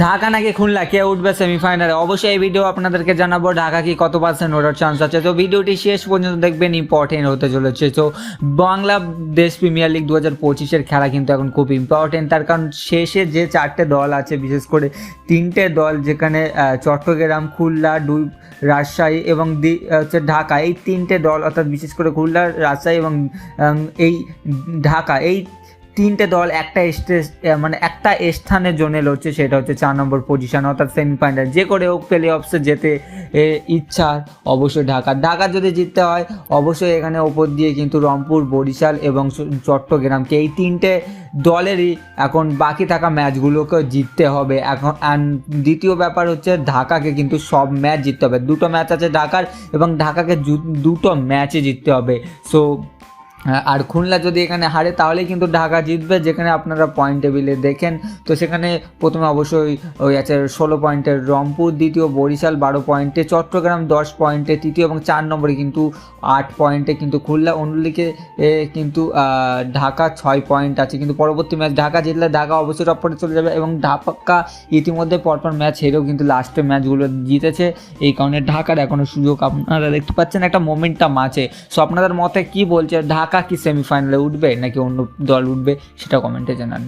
ঢাকা নাকি খুলনা? কে উঠবে সেমিফাইনালে অবশ্যই এই ভিডিও আপনাদেরকে জানাব, ঢাকা কি কত পার্সেন্ট ওঠার চান্স আছে? তো ভিডিওটি শেষ পর্যন্ত দেখবেন ইম্পর্টেন্ট হতে চলেছে। তো বাংলাদেশ প্রিমিয়ার লিগ দু হাজার পঁচিশের খেলা কিন্তু এখন খুব ইম্পর্টেন্ট তার কারণ শেষে যে চারটে দল আছে, বিশেষ করে তিনটে দল যেখানে চট্টগ্রাম, খুলনা, দুই, রাজশাহী এবং হচ্ছে ঢাকা, এই তিনটে দল, অর্থাৎ বিশেষ করে খুলনা, রাজশাহী এবং এই ঢাকা, এই তিনটে দল, একটা মানে একটা স্থানের জন্য লড়ছে, সেটা হচ্ছে চার নম্বর পজিশন অর্থাৎ সেমিফাইনাল যে করে হোক প্লে অফসে যেতে ইচ্ছা অবশ্যই ঢাকা। ঢাকা যদি জিততে হয়, অবশ্যই এখানে ওপর দিয়ে কিন্তু রংপুর, বরিশাল এবং চট্টগ্রামকে এই তিনটে দলেরই এখন বাকি থাকা ম্যাচগুলোকে জিততে হবে। এখন দ্বিতীয় ব্যাপার হচ্ছে ঢাকাকে কিন্তু সব ম্যাচ জিততে হবে। দুটো ম্যাচ আছে ঢাকার এবং ঢাকাকে দুটো ম্যাচে জিততে হবে। সো আর খুলনা যদি এখানে হারে তাহলে কিন্তু ঢাকা জিতবে, যেখানে আপনারা পয়েন্ট টেবিলে দেখেন। তো সেখানে প্রথমে অবশ্যই ওই আছে ষোলো পয়েন্টের রংপুর, দ্বিতীয় বরিশাল, বারো পয়েন্টে চট্টগ্রাম, দশ পয়েন্টে তৃতীয় এবং চার নম্বরে কিন্তু আট পয়েন্টে কিন্তু খুলনা। অন্যদিকে কিন্তু ঢাকা ছয় পয়েন্ট আছে। কিন্তু পরবর্তী ম্যাচ ঢাকা জিতলে ঢাকা অবশ্যই টপরে চলে যাবে এবং ঢাকা ইতিমধ্যে পরপর ম্যাচ হেরেও কিন্তু লাস্টের ম্যাচগুলো জিতেছে। এই কারণে ঢাকার এখনও সুযোগ আপনারা দেখতে পাচ্ছেন, একটা মোমেন্টাম আছে। সো আপনাদের মতে কী বলছে? ঢাকা কি সেমিফাইনালে উঠবে নাকি অন্য দল উঠবে সেটা কমেন্টে জানান।